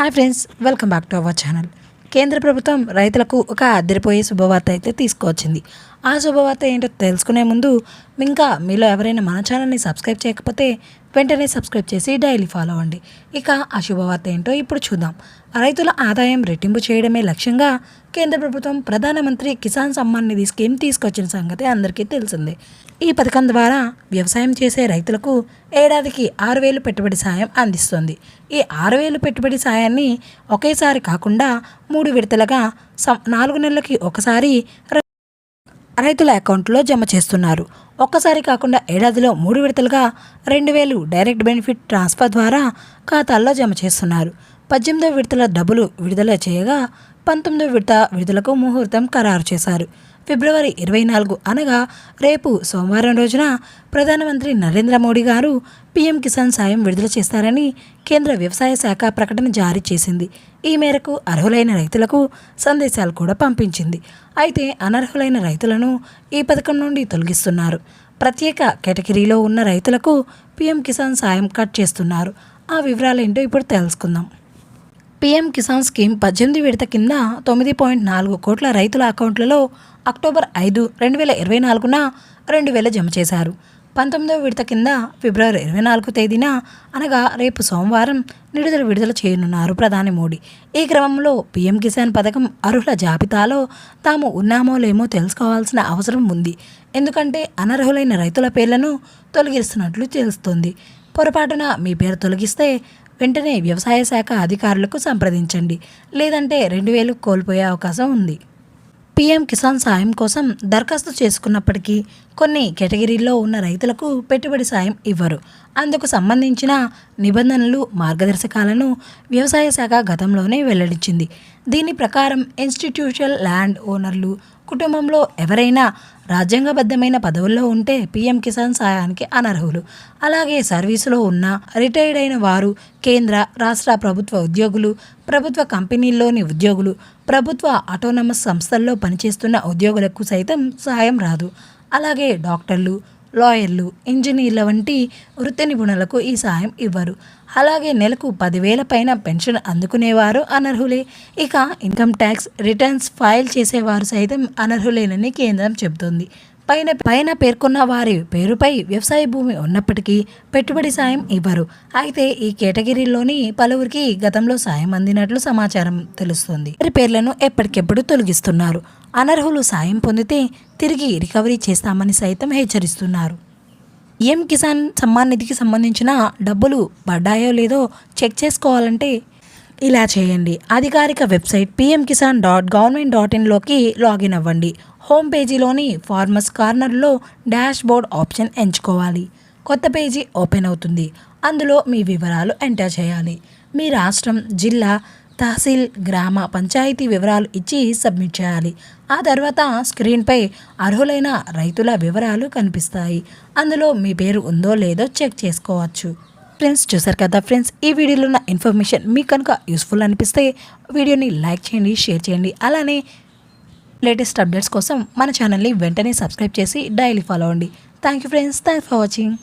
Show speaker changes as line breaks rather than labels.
Hi friends welcome back to our channel కేంద్ర ప్రభుత్వం రైతులకు ఒక అద్దెరిపోయే శుభవార్త అయితే తీసుకువచ్చింది. ఆ శుభవార్త ఏంటో తెలుసుకునే ముందు ఇంకా మీలో ఎవరైనా మన ఛానల్ని సబ్స్క్రైబ్ చేయకపోతే వెంటనే సబ్స్క్రైబ్ చేసి డైలీ ఫాలో అవ్వండి. ఇక ఆ శుభవార్త ఏంటో ఇప్పుడు చూద్దాం. రైతుల ఆదాయం రెట్టింపు చేయడమే లక్ష్యంగా కేంద్ర ప్రభుత్వం ప్రధానమంత్రి కిసాన్ సమ్మాన్ నిధి స్కీమ్ తీసుకొచ్చిన సంగతి అందరికీ తెలిసిందే. ఈ పథకం ద్వారా వ్యవసాయం చేసే రైతులకు ఏడాదికి ఆరు వేలు పెట్టుబడి సాయం అందిస్తుంది. ఈ ఆరు వేలు పెట్టుబడి సాయాన్ని ఒకేసారి కాకుండా మూడు విడతలుగా నాలుగు నెలలకి ఒకసారి రైతుల అకౌంట్లో జమ చేస్తున్నారు. ఒక్కసారి కాకుండా ఏడాదిలో మూడు విడతలుగా రెండు వేలు డైరెక్ట్ బెనిఫిట్ ట్రాన్స్ఫర్ ద్వారా ఖాతాల్లో జమ చేస్తున్నారు. పద్దెనిమిదో విడతల డబ్బులు విడుదల చేయగా పంతొమ్మిదో విడత విడుదలకు ముహూర్తం ఖరారు చేశారు. ఫిబ్రవరి ఇరవై నాలుగు అనగా రేపు సోమవారం రోజున ప్రధానమంత్రి నరేంద్ర మోడీ గారు పీఎం కిసాన్ సాయం విడుదల చేస్తారని కేంద్ర వ్యవసాయ శాఖ ప్రకటన జారీ చేసింది. ఈ మేరకు అర్హులైన రైతులకు సందేశాలు కూడా పంపించింది. అయితే అనర్హులైన రైతులను ఈ పథకం నుండి తొలగిస్తున్నారు. ప్రత్యేక కేటగిరీలో ఉన్న రైతులకు పీఎం కిసాన్ సాయం కట్ చేస్తున్నారు. ఆ వివరాలు ఏంటో ఇప్పుడు తెలుసుకుందాం. పీఎం కిసాన్ స్కీమ్ పద్దెనిమిది విడత కింద తొమ్మిది పాయింట్ నాలుగు కోట్ల రైతుల అకౌంట్లలో అక్టోబర్ ఐదు రెండు వేల ఇరవై నాలుగున రెండు వేల జమ చేశారు. పంతొమ్మిదవ విడత కింద ఫిబ్రవరి ఇరవై నాలుగు తేదీన అనగా రేపు సోమవారం నిడుదల విడుదల చేయనున్నారు ప్రధాని మోడీ. ఈ క్రమంలో పీఎం కిసాన్ పథకం అర్హుల జాబితాలో తాము ఉన్నామో లేమో తెలుసుకోవాల్సిన అవసరం ఉంది. ఎందుకంటే అనర్హులైన రైతుల పేర్లను తొలగిస్తున్నట్లు తెలుస్తోంది. పొరపాటున మీ పేరు తొలగిస్తే వెంటనే వ్యవసాయ శాఖ అధికారులకు సంప్రదించండి. లేదంటే రెండు వేలు కోల్పోయే అవకాశం ఉంది. పీఎం కిసాన్ సాయం కోసం దరఖాస్తు చేసుకున్నప్పటికీ కొన్ని కేటగిరీల్లో ఉన్న రైతులకు పెట్టుబడి సాయం ఇవ్వరు. అందుకు సంబంధించిన నిబంధనలు మార్గదర్శకాలను వ్యవసాయ శాఖ గతంలోనే వెల్లడించింది. దీని ప్రకారం ఇన్స్టిట్యూషనల్ ల్యాండ్ ఓనర్లు కుటుంబంలో ఎవరైనా రాజ్యాంగబద్ధమైన పదవుల్లో ఉంటే పీఎం కిసాన్ సాయానికి అనర్హులు. అలాగే సర్వీసులో ఉన్న రిటైర్డ్ అయిన వారు కేంద్ర రాష్ట్ర ప్రభుత్వ ఉద్యోగులు ప్రభుత్వ కంపెనీల్లోని ఉద్యోగులు ప్రభుత్వ ఆటోనమస్ సంస్థల్లో పనిచేస్తున్న ఉద్యోగులకు సైతం సహాయం రాదు. అలాగే డాక్టర్లు లాయర్లు ఇంజనీర్ల వంటి వృత్తి నిపుణులకు ఈ సాయం ఇవ్వరు. అలాగే నెలకు పదివేల పైన పెన్షన్ అందుకునేవారు అనర్హులే. ఇక ఇన్కమ్ ట్యాక్స్ రిటర్న్స్ ఫైల్ చేసేవారు సైతం అనర్హులేనని కేంద్రం చెబుతోంది. పైన పైన పేర్కొన్న వారి పేరుపై వ్యవసాయ భూమి ఉన్నప్పటికీ పెట్టుబడి సాయం ఇవ్వరు. అయితే ఈ కేటగిరీలోని పలువురికి గతంలో సాయం అందినట్లు సమాచారం తెలుస్తుంది. వారి పేర్లను ఎప్పటికెప్పుడు తొలగిస్తున్నారు? అనర్హులు సాయం పొందితే తిరిగి రికవరీ చేస్తామని సైతం హెచ్చరిస్తున్నారు. ఏం కిసాన్ సమ్మాన్ నిధికి సంబంధించిన డబ్బులు పడ్డాయో లేదో చెక్ చేసుకోవాలంటే ఇలా చేయండి. అధికారిక website PM Kisan dot government dot ఇన్లోకి login అవ్వండి. హోమ్ పేజీలోని ఫార్మర్స్ కార్నర్లో డాష్ బోర్డ్ ఆప్షన్ ఎంచుకోవాలి. కొత్త పేజీ ఓపెన్ అవుతుంది. అందులో మీ వివరాలు ఎంటర్ చేయాలి. మీ రాష్ట్రం జిల్లా తహసీల్ గ్రామ పంచాయతీ వివరాలు ఇచ్చి సబ్మిట్ చేయాలి. ఆ తర్వాత స్క్రీన్పై అర్హులైన రైతుల వివరాలు కనిపిస్తాయి. అందులో మీ పేరు ఉందో లేదో చెక్ చేసుకోవచ్చు. ఫ్రెండ్స్ చూసారు కదా ఫ్రెండ్స్ ఈ వీడియోలో ఉన్న ఇన్ఫర్మేషన్ మీకు కనుక యూస్ఫుల్ అనిపిస్తే వీడియోని లైక్ చేయండి షేర్ చేయండి. అలానే లేటెస్ట్ అప్డేట్స్ కోసం మన ఛానల్ని వెంటనే సబ్స్క్రైబ్ చేసి డైలీ ఫాలో అవ్వండి. Thank you friends thanks for watching